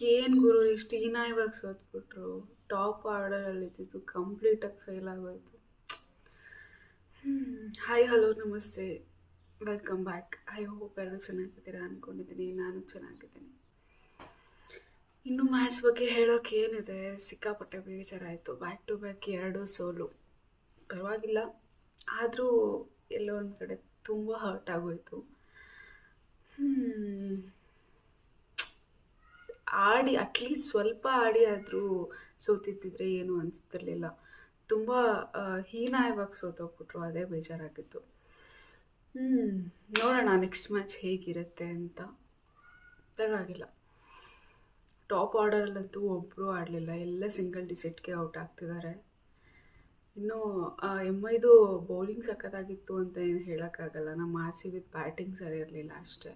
ಏನು ಗುರು, ಇಷ್ಟು ಇವಾಗ ಸೋತ್ಬಿಟ್ರು. ಟಾಪ್ ಆರ್ಡರಲ್ಲಿ ಇದ್ದಿದ್ದು ಕಂಪ್ಲೀಟಾಗಿ ಫೇಲ್ ಆಗೋಯ್ತು. ಹಾಯ್, ಹಲೋ, ನಮಸ್ತೆ. Welcome back. ಐ ಹೋಪ್ ಎಲ್ಲರೂ ಚೆನ್ನಾಗಿದ್ದೀರಾ ಅಂದ್ಕೊಂಡಿದ್ದೀನಿ ನಾನು ಚೆನ್ನಾಗಿದ್ದೀನಿ. ಇನ್ನು ಮ್ಯಾಚ್ ಬಗ್ಗೆ ಹೇಳೋಕೆ ಏನಿದೆ? ಸಿಕ್ಕಾಪಟ್ಟೆ ಬೇಜಾರಾಯಿತು. ಬ್ಯಾಕ್ ಟು ಬ್ಯಾಕ್ ಎರಡು ಸೋಲು. ಪರವಾಗಿಲ್ಲ. ಆದರೂ ಎಲ್ಲೋ ಒಂದು ಕಡೆ ತುಂಬ ಹರ್ಟ್ ಆಗೋಯ್ತು. ಆಡಿ ಅಟ್ಲೀಸ್ಟ್ ಸ್ವಲ್ಪ ಆಡಿ ಆದರೂ ಸೋತಿದ್ದಿದ್ರೆ ಏನು ಅನಿಸ್ತಿರ್ಲಿಲ್ಲ. ತುಂಬ ಹೀನಾಯವಾಗಿ ಸೋತೋಗ್ಬಿಟ್ರು, ಅದೇ ಬೇಜಾರಾಗಿತ್ತು. ಹ್ಞೂ ನೋಡೋಣ ನೆಕ್ಸ್ಟ್ ಮ್ಯಾಚ್ ಹೇಗಿರುತ್ತೆ ಅಂತ. ಪರವಾಗಿಲ್ಲ. ಟಾಪ್ ಆರ್ಡರಲ್ಲಂತೂ ಒಬ್ಬರು ಆಡಲಿಲ್ಲ. ಎಲ್ಲ ಸಿಂಗಲ್ ಡಿಜಿಟ್ಗೆ ಔಟ್ ಆಗ್ತಿದ್ದಾರೆ ಇನ್ನು ಎಂ ಐದು ಬೌಲಿಂಗ್ ಸಕ್ಕತ್ತಾಗಿತ್ತು ಅಂತ ಏನು ಹೇಳೋಕ್ಕಾಗಲ್ಲ. ನಮ್ಮ ಆರ್ ಸಿ ಬಿದ್ದು ಬ್ಯಾಟಿಂಗ್ ಸರಿ ಇರಲಿಲ್ಲ ಅಷ್ಟೇ.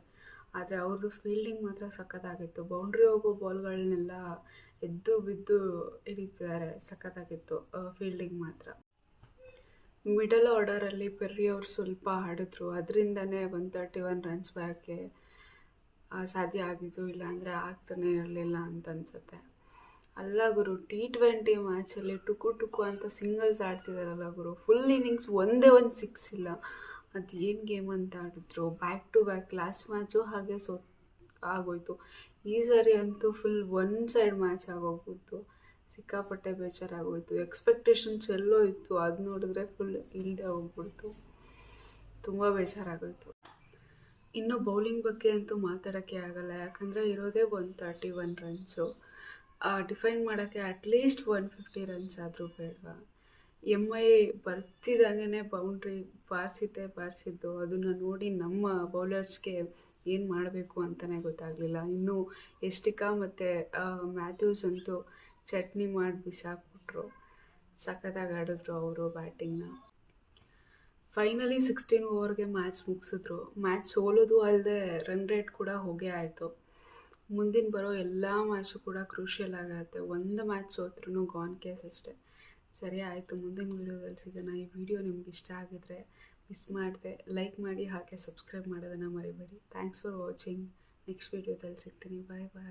ಆದರೆ ಅವ್ರದ್ದು ಫೀಲ್ಡಿಂಗ್ ಮಾತ್ರ ಸಖತ್ತಾಗಿತ್ತು. ಬೌಂಡ್ರಿ ಹೋಗೋ ಬಾಲ್ಗಳನ್ನೆಲ್ಲ ಎದ್ದು ಬಿದ್ದು ಹಿಡಿತಿದ್ದಾರೆ. ಸಖತ್ತಾಗಿತ್ತು ಫೀಲ್ಡಿಂಗ್ ಮಾತ್ರ. ಮಿಡಲ್ ಆರ್ಡರಲ್ಲಿ ಪೆರ್ರಿ ಅವರು ಸ್ವಲ್ಪ ಆಡಿದ್ರು. ಅದರಿಂದನೇ ಒನ್ ತರ್ಟಿ ಒನ್ ರನ್ಸ್ ಬರೋಕ್ಕೆ ಸಾಧ್ಯ ಆಗಿದ್ದು, ಇಲ್ಲಾಂದರೆ ಆಗ್ತಾನೆ ಇರಲಿಲ್ಲ ಅಂತ ಅನ್ಸುತ್ತೆ. ಅಲ್ಲ ಗುರು ಟಿ ಟ್ವೆಂಟಿ ಮ್ಯಾಚಲ್ಲಿ ಟುಕು ಟುಕು ಅಂತ ಸಿಂಗಲ್ಸ್ ಆಡ್ತಿದಾರಲ್ಲ ಗುರು ಫುಲ್ ಇನ್ನಿಂಗ್ಸ್ ಒಂದೇ ಒಂದು ಸಿಕ್ಸ್ ಇಲ್ಲ. ಅದು ಏನು ಗೇಮ್ ಅಂತ ಆಡಿದ್ರು? Back to back last match ಹಾಗೆ ಸೋ, ಆಗೋಯ್ತು. ಈ ಸರಿ ಅಂತೂ ಫುಲ್ ಒನ್ ಸೈಡ್ ಮ್ಯಾಚ್ ಆಗೋಗ್ಬಿಡ್ತು. ಸಿಕ್ಕಾಪಟ್ಟೆ ಬೇಜಾರಾಗೋಯ್ತು. ಎಕ್ಸ್ಪೆಕ್ಟೇಷನ್ಸ್ ಎಲ್ಲೋ ಇತ್ತು. ಅದು ನೋಡಿದ್ರೆ ಫುಲ್ ಇಲ್ಲದೆ ಹೋಗ್ಬಿಡ್ತು. ತುಂಬ ಬೇಜಾರಾಗೋಯ್ತು. ಇನ್ನು ಬೌಲಿಂಗ್ ಬಗ್ಗೆ ಅಂತೂ ಮಾತಾಡೋಕ್ಕೆ ಆಗಲ್ಲ. ಯಾಕಂದರೆ ಇರೋದೇ one thirty one runs define ಮಾಡೋಕ್ಕೆ at least one fifty runs ಆದರೂ ಬೇಡವಾ? ಎಂ ಐ ಬರ್ತಿದ್ದಾಗೇ ಬೌಂಡ್ರಿ ಬಾರಿಸಿದ್ದೆ ಬಾರಿಸಿದ್ದು. ಅದನ್ನು ನೋಡಿ ನಮ್ಮ ಬೌಲರ್ಸ್ಗೆ ಏನು ಮಾಡಬೇಕು ಅಂತಲೇ ಗೊತ್ತಾಗಲಿಲ್ಲ. ಇನ್ನೂ ಎಸ್ಟಿಕಾ ಮತ್ತು ಮ್ಯಾಥ್ಯೂಸ್ ಅಂತೂ ಚಟ್ನಿ ಮಾಡಿ ಬಿಸಾಕ್ಬಿಟ್ರು. ಸಖತ್ತಾಗಿ ಆಡಿದ್ರು ಅವರು ಬ್ಯಾಟಿಂಗ್ನ ಫೈನಲಿ ಸಿಕ್ಸ್ಟೀನ್ ಓವರ್ಗೆ ಮ್ಯಾಚ್ ಮುಗಿಸಿದ್ರು. ಮ್ಯಾಚ್ ಸೋಲೋದು ಅಲ್ಲದೆ ರನ್ ರೇಟ್ ಕೂಡ ಹೋಗೇ ಆಯಿತು. ಮುಂದಿನ ಬರೋ ಎಲ್ಲ ಮ್ಯಾಚು ಕೂಡ ಕ್ರೂಷಿಯಲ್ ಆಗತ್ತೆ. ಒಂದು ಮ್ಯಾಚ್ ಸೋತ್ರೂ ಗಾನ್ ಕೇಸ್ ಅಷ್ಟೇ. ಸರಿ ಆಯಿತು, ಮುಂದಿನ ವೀಡಿಯೋದಲ್ಲಿ ಸಿಗೋಣ. ಈ ವಿಡಿಯೋ ನಿಮ್ಗೆ ಇಷ್ಟ ಆಗಿದ್ರೆ ಮಿಸ್ ಮಾಡಿದೆ ಲೈಕ್ ಮಾಡಿ, ಹಾಗೆ ಸಬ್ಸ್ಕ್ರೈಬ್ ಮಾಡೋದನ್ನು ಮರಿಬೇಡಿ. ಥ್ಯಾಂಕ್ಸ್ ಫಾರ್ ವಾಚಿಂಗ್ ನೆಕ್ಸ್ಟ್ ವೀಡಿಯೋದಲ್ಲಿ ಸಿಗ್ತೀನಿ. ಬಾಯ್ ಬಾಯ್